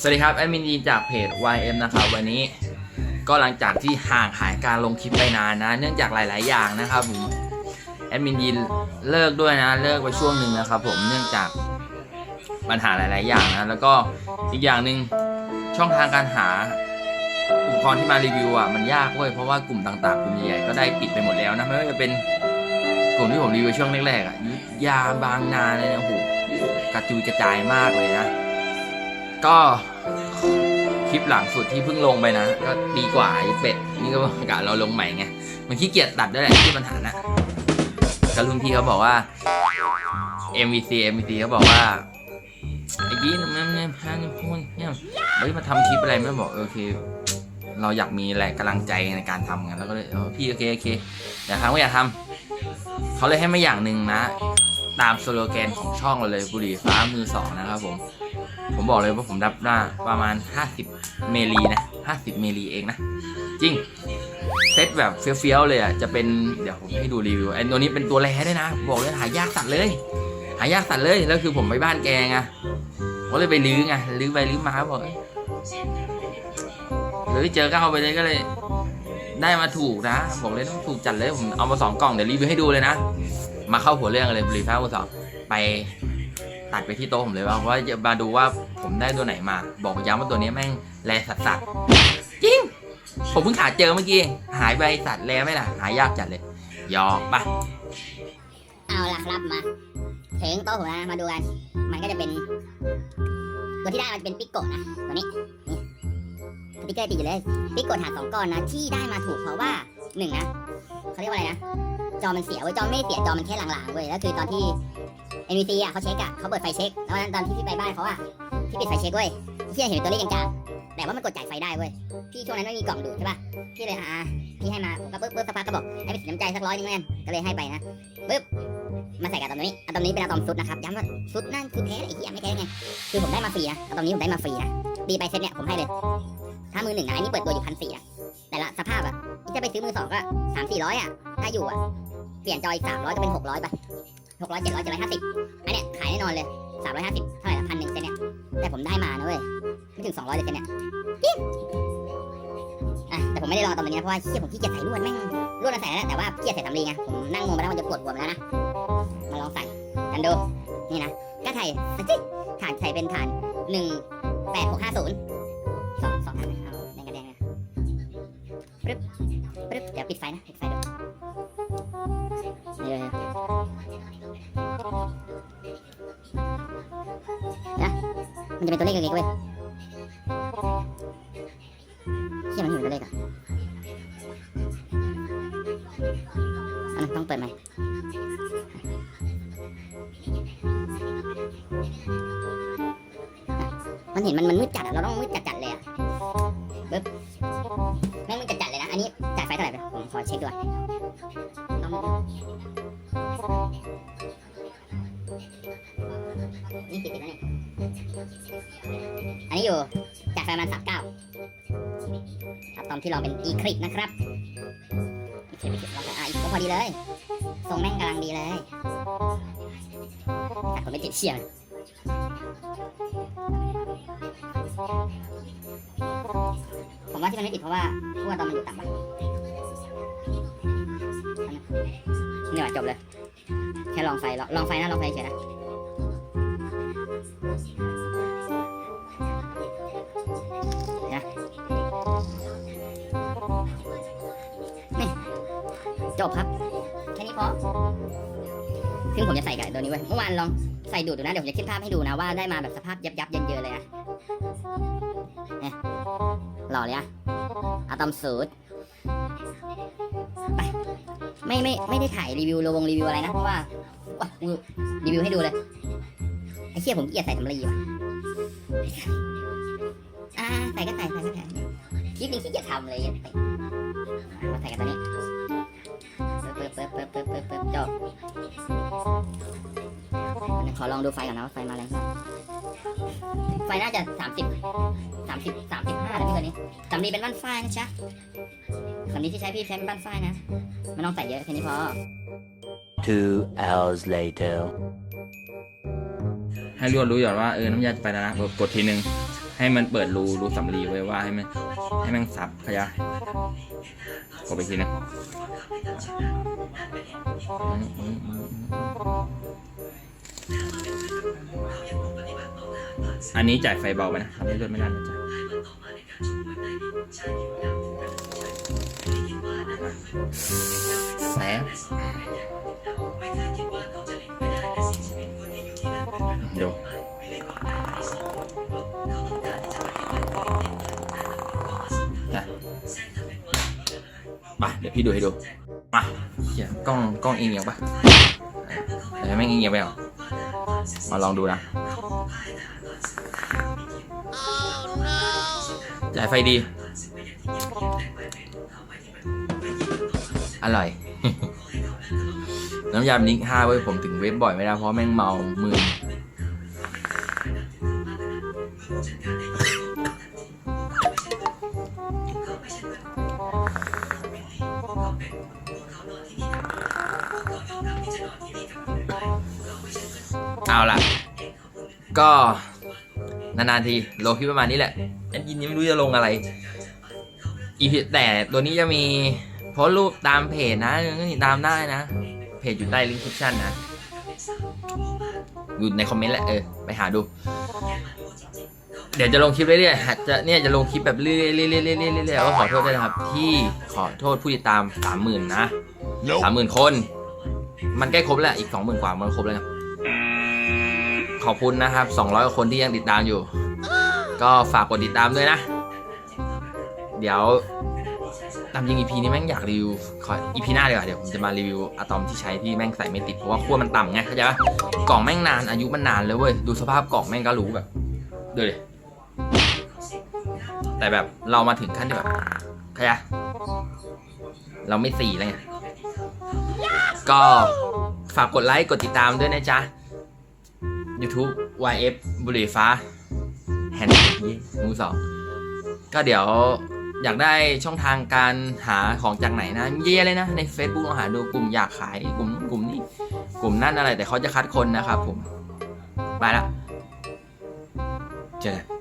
สวัสดีครับแอดมินยีนจากเพจ YM นะครับวันนี้ก็หลังจากที่ห่างหายการลงคลิปไปนานนะ เนื่องจากหลาย ๆ อย่างนะครับผมแอดมินยีนเลิกด้วยนะ เลิกไปช่วงหนึ่งนะครับผมเนื่องจากปัญหาหลาย ๆ อย่างนะแล้วก็อีกอย่างหนึ่งช่องทางการหาอุปกรณ์ที่มารีวิวอะมันยากเว้ยเพราะว่ากลุ่มต่าง ๆ กลุ่มใหญ่ ๆ ก็ได้ปิดไปหมดแล้วนะไม่ว่าจะเป็นกลุ่มที่ผมรีวิวช่วงแรก ๆ อะยุทธยาบางนาเลยนะโอ้โหกระจุยกระจายมากเลยนะ ก็คลิปหลังสุดที่เพิ่งลงไปนะ ก็ดีกว่าไอ้เป็ดนี่ก็กะเราลงใหม่ไงมันขี้เกียจตัดด้วยแหละที่ปัญหานะก็รุ่นพี่เขาบอกว่า MVC MVC เขาบอกว่าไอ้ยี่มันเนี่พาเนี่ยพูดเนี่ยเฮ้ยมาทำคลิปอะไรไม่บอกโอเค เราอยากมีแรงกำลังใจในการทำกันแล้วก็เลยพี่โอเคโอเคอยากทำก็อยากทำเขาเลยให้มาอย่างหนึ่งนะ ตามสโลแกนของช่องเราเลยบุหรี่ฟ้ามือสองนะครับผม ผมบอกเลยว่าผมรับหน้าประมาณ 50 เมลีนะ 50 เมลีเองนะ จริง เซตแบบเฟี้ยวๆเลยอะ จะเป็นเดี๋ยวผมให้ดูรีวิวไอ้ตัวนี้เป็นตัวแร่ด้วยนะ บอกเลยหายากสัตว์เลย หายากสัตว์เลย แล้วคือผมไปบ้านแกไงก็เลยไปลื้อไงลื้อไปลื้อมาบอกเอ้ยหรือเจอก็เอาไปเลยก็เลย ได้มาถูกนะบอกเลยต้องถูกจัดเลยผมเอามาสองกล่องเดี๋ยวรีวิวให้ดูเลยนะ มาเข้าหัวเรื่องเลยบรี่ฟ้ามือสองไป ตัดไปที่โต๊ะผมเลยว่าว่าจะมาดูว่าผมได้ตัวไหนมา บอกย้ำว่าตัวนี้แม่งแรสัสสัสจริง ผมเพิ่งหาเจอเมื่อกี้ หายไปสัตว์แรไหมล่ะ หายากจัดเลยยอกปะเอาล่ะครับมา ถึงโต๊ะผมนะมาดูกัน มันก็จะเป็น ตัวที่ได้มันจะเป็นปิกโกะนะ ตัวนี้นี่สติ๊กเกอร์ติดอยู่เลยปิกโกะถาดสองก้อนนะ ที่ได้มาถูกเพราะว่าหนึ่งนะเขาเรียกว่าอะไรนะ จอมันเสียเว้ยจอไม่ได้เสียจอมันแค่หลังๆเว้ยแล้วคือตอนที่ NVC อะเขาเช็คอะเขาเปิดไฟเช็คแล้ววันนั้นตอนที่พี่ไปบ้านเขาอะที่ปิดไฟเช็คเว้ยพี่เห็นตัวเลขจางๆแต่ว่ามันกดจ่ายไฟได้เว้ยพี่ช่วงนั้นไม่มีกล่องดูดใช่ป่ะพี่เลยอ่าพี่ให้มาผมก็ปึ๊บปึ๊บสักพักก็บอกให้ไปสินน้ำใจสักร้อยหนึงแม่นก็เลยให้ไปนะปื๊บมาใส่กับตอมตัวนี้อะตอมนี้เป็นอะตอมซุดนะครับย้ำว่าซุดนั่นคือแท้ไอ้เหี้ยไม่แท้ไงคือผมได้มาฟรีนะอะตอมนี้ผมได้มาฟรีนะดีไปเซ็ตเนี่ยผมให้เลย ถ้ามือหนึ่งนะอันนี้เปิดตัวอยู่พันสี่อะแต่ละสภาพอะที่จะไปซื้อมือสองก็สามสี่ร้อยอะถ้าอยู่อะเปลี่ยนจออีกสามร้อยก็เป็นหกร้อยไป หกร้อยเจ็ดร้อยเจ็ดร้อยห้าสิบอันเนี้ยขายแน่นอนเลยสามร้อยห้าสิบเท่าไหร่ละพันหนึ่งเซ็ตเนี่ยแต่ผมได้มานะเว้ยไม่ถึงสองร้อยเลยเซ็ตเนี่ยปิ๊บอะแต่ผมไม่ได้รอตอนนี้นะเพราะว่าเชี่ยผมขี้เกียจใส่ลวดแม่งลวดมาใส่แล้วแต่ว่าขี้เกียจใส่สำลีไงผมนั่งงงไปแล้วมันจะปวดหัวไปแล้วนะมาลองใส่กันดูนี่นะก็ถ่ายจิ๊ฐานใส่เป็นฐานหนึ่งแปดหกห้าศูนย์สองสองฐาน มันจะเป็นตัวเลขเล็กๆเว้ยเฮียมันอยู่ตัวเลขอะอันนั้นต้องเปิดไหมมันเห็นมันมันมืดจัดอะเราต้องมืดจัดจัดเลยอะปึ๊บแม่งมืดจัดจัดเลยนะ อันนี้จ่ายไฟเท่าไหร่ไปผมขอเช็คดูก่อนลองนี่ติดแล้วนี่ อันนี้อยู่จายไฟประมาณสามเก้าครับตอนที่ลองเป็นอีคลิกนะครับอีคลิกอีคลิกลองไปอะอีกก็พอดีเลยทรงแม่งกำลังดีเลยแต่ผมไม่ติดเชียร์ผมว่าที่มันไม่ติดเพราะว่าขั้วตอนมันอยู่ต่ำปะนี่ว่ะจบเลย แค่ลองไฟลองลองไฟนะลองไฟเฉยนะ นี้ไว้ยเมื่อวานลองใส่ดูดดูนะ เดี๋ยวผมจะขึ้นภาพให้ดูนะว่าได้มาแบบสภาพยับยับเยินเยินเลยนะหล่อเลยอะอะตอมสูตรไปไม่ไม่ไม่ได้ถ่ายรีวิวโลวงรีวิวอะไรนะเพราะว่าว้ารีวิวให้ดูเลยไอ้เชี่ยผมเกลียดใส่สำลีว่ะอ่าใส่ก็ใส่ใส่ก็ใส่คลิปนี้ขี้เกียจทำเลยใส่กันตัวนี้ ขอลองดูไฟก่อนนะว่าไฟมาแรงเท่าไหร่ไฟน่าจะสามสิบสามสิบสามสิบห้านะพี่คนนี้สำลีเป็นบ้านฝ้ายนะจ๊ะสำลีที่ใช้พี่ใช้เป็นบ้านฝ้ายนะไม่ต้องใส่เยอะแค่นี้พอ Two hours later. ให้รู้รู้ก่อนว่าเออน้ำยาจะไปแล้วนะกดกดทีนึงให้มันเปิดรูรูสำลีไว้ว่าให้มันให้มันซับขยะกดไปทีนึง อันนี้จ่ายไฟเบาไปนะทำให้เลือดไม่ลั่นนะจ๊ะแซ่บเดี๋ยวมาเดี๋ยวพี่ดูให้ดู มาเดี๋ยวกล้องกล้องเอียงปะเดี๋ยวแม่เอียงไปหรอ มาลองดูนะจ่ายไฟดี อร่อย น้ำยานิกห้าเว้ผมถึงเว็บบ่อยไม่ได้เพราะแม่งเมามือเเอาล่ะ ก็นานๆทีลงคลิปประมาณนี้แหละแอดยินยังไม่รู้จะลงอะไร อีพีแต่ตัวนี้จะมีโพสรูปตามเพจนะติดตามได้นะ เพจอยู่ใต้ลิงก์คลิปชั่นนะอยู่ในคอมเมนต์แหละเออไปหาดู เดี๋ยวจะลงคลิปเรื่อยๆจะเนี่ยจะลงคลิปแบบเรื่อยๆเรื่อยๆเรื่อยๆเรื่อยๆเรื่อยๆก็ขอโทษด้วยนะครับ ที่ขอโทษผู้ติดตามสามหมื่นนะสามหมื่นคน มันใกล้ครบแล้วอีกสองหมื่นกว่ามันครบแล้วนะ ขอบคุณนะครับ 200กว่าคนที่ยังติดตามอยู่ ก็ฝากกดติดตามด้วยนะ เดี๋ยวตามจริง EP นี้แม่งอยากรีวิวขอ EP หน้าดีกว่าเดี๋ยวผมจะมารีวิวอะตอมที่ใช้ที่แม่งใส่ไม่ติดเพราะว่าขั้วมันต่ำไงเข้าใจปะกล่องแม่งนานอายุมันนานเลยเว้ยดูสภาพกล่องแม่งก็รู้แบบดูดิแต่แบบเรามาถึงขั้นที่แบบเข้าใจปะเราไม่สี่แล้วไงก็ฝากกดไลค์กดติดตามด้วยนะจ๊ะ YouTube YF บุหรี่ฟ้าแฮนด์มือสองก็เดี๋ยวอยากได้ช่องทางการหาของจากไหนนะเยอะเลยนะใน Facebook ลองหาดูกลุ่มอยากขายกลุ่มกลุ่มนี้กลุ่มนั่นอะไรแต่เขาจะคัดคนนะครับผม ไปละเจอกัน